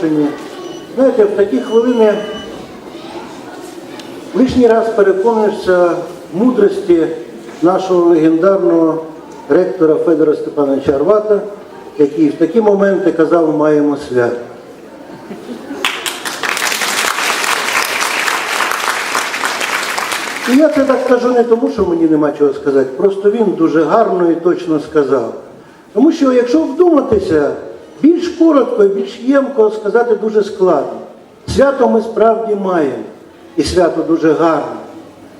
запрошені. Знаєте, в такі хвилини лишній раз переконуєшся мудрості нашого легендарного ректора Федора Степановича Арвата, який в такі моменти казав, маємо свято. І я це так кажу не тому, що мені нема чого сказати, просто він дуже гарно і точно сказав. Тому що якщо вдуматися, більш коротко і більш ємко сказати дуже складно. Свято ми справді маємо, і свято дуже гарне.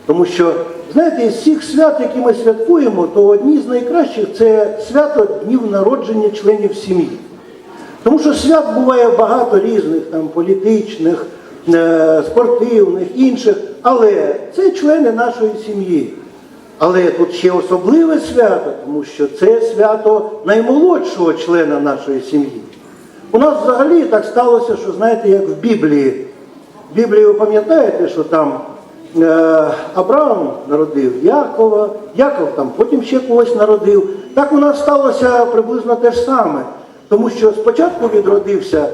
Тому що, знаєте, із всіх свят, які ми святкуємо, то одні з найкращих це свято днів народження членів сім'ї. Тому що свят буває багато різних, там, політичних, е, спортивних, інших, але це члени нашої сім'ї. Але тут ще особливе свято, тому що це свято наймолодшого члена нашої сім'ї. У нас взагалі так сталося, що знаєте, як в Біблії. В Біблії ви пам'ятаєте, що там е, Авраам народив Якова, Яков там потім ще когось народив. Так у нас сталося приблизно те ж саме. Тому що спочатку відродився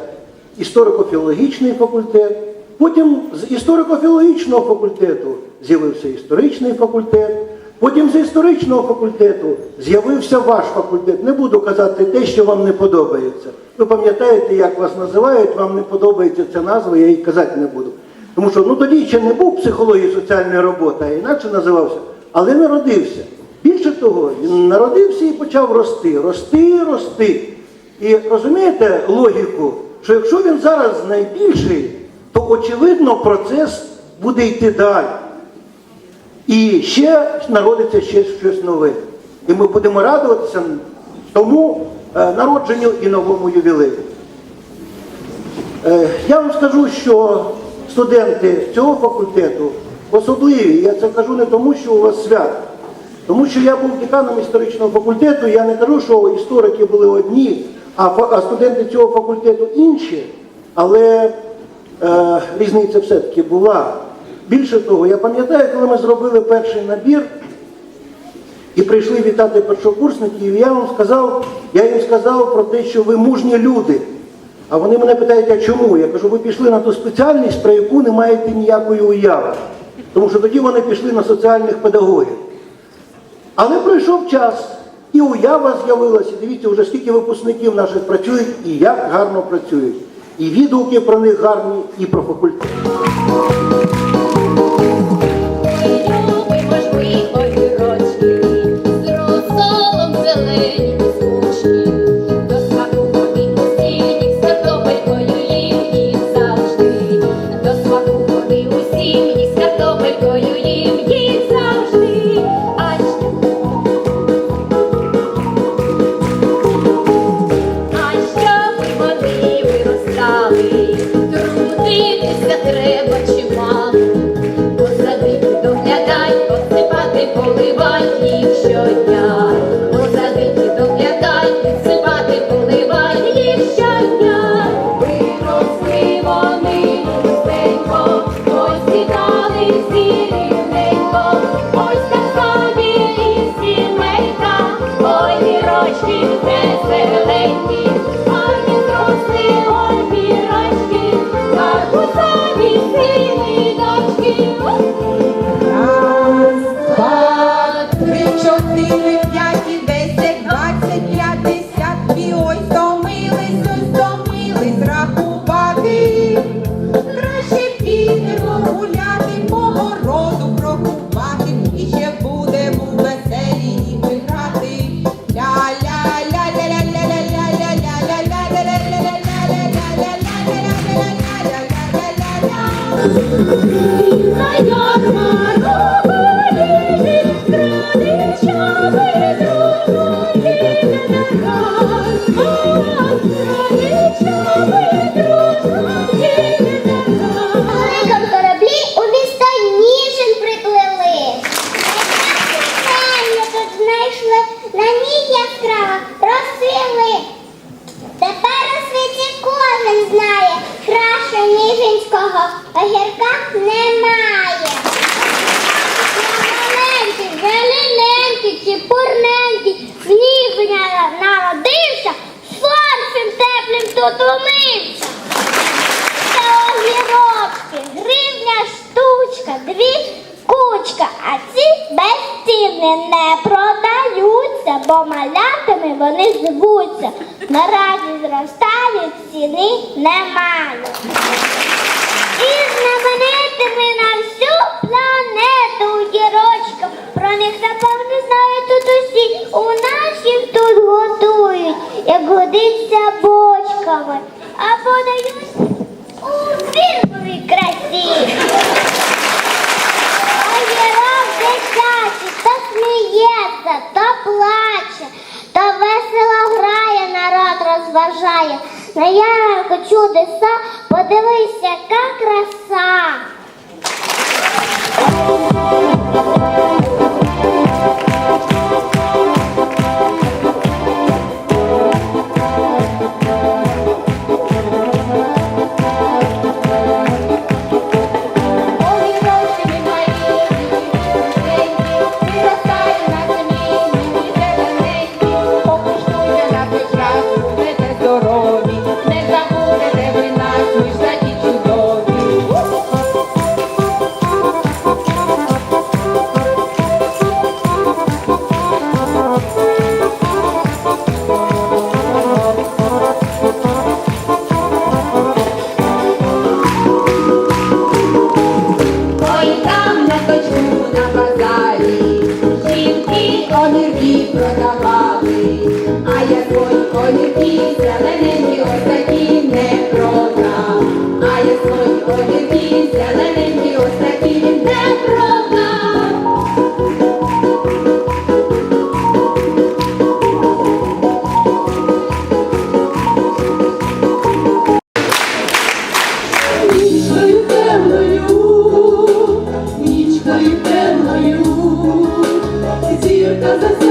історико-філологічний факультет, потім з історико-філологічного факультету з'явився історичний факультет, потім з історичного факультету з'явився ваш факультет. Не буду казати те, що вам не подобається. Ви пам'ятаєте, як вас називають, вам не подобається ця назва, я її казати не буду. Тому що ну тоді ще не був психології соціальної роботи, а інакше називався, але народився. Більше того, він народився і почав рости, рости, рости. І розумієте логіку, що якщо він зараз найбільший, то очевидно процес буде йти далі. І ще народиться ще щось нове. І ми будемо радуватися тому е, народженню і новому ювілею. Е, Я вам скажу, що студенти цього факультету особливі. Я це кажу не тому, що у вас свято. Тому що я був деканом історичного факультету, я не кажу, що історики були одні, а, а студенти цього факультету інші, але е, різниця все-таки була. Більше того, я пам'ятаю, коли ми зробили перший набір і прийшли вітати першокурсників, я вам сказав, я їм сказав про те, що ви мужні люди. А вони мене питають, а чому? Я кажу, ви пішли на ту спеціальність, про яку не маєте ніякої уяви. Тому що тоді вони пішли на соціальних педагогів. Але пройшов час, і уява з'явилася. Дивіться, вже скільки випускників наших працюють і як гарно працюють. І відгуки про них гарні, і про факультет. Thank you. тут умився. Це огірочки, гривня штучка, дві кучка, а ці безцінні не продаються, бо малятами вони звуться. Наразі зростають, ціни немає. І знаменитими на всю планету огірочком. Про них напевно знають тут усі. У нас їх тут готують, як годиться бо бочками. А подають у фірмовій красі. Огірок дитячий, то сміється, то плаче, то весело грає, народ розважає. На ярмарку чудеса, подивись, яка краса. you doesn't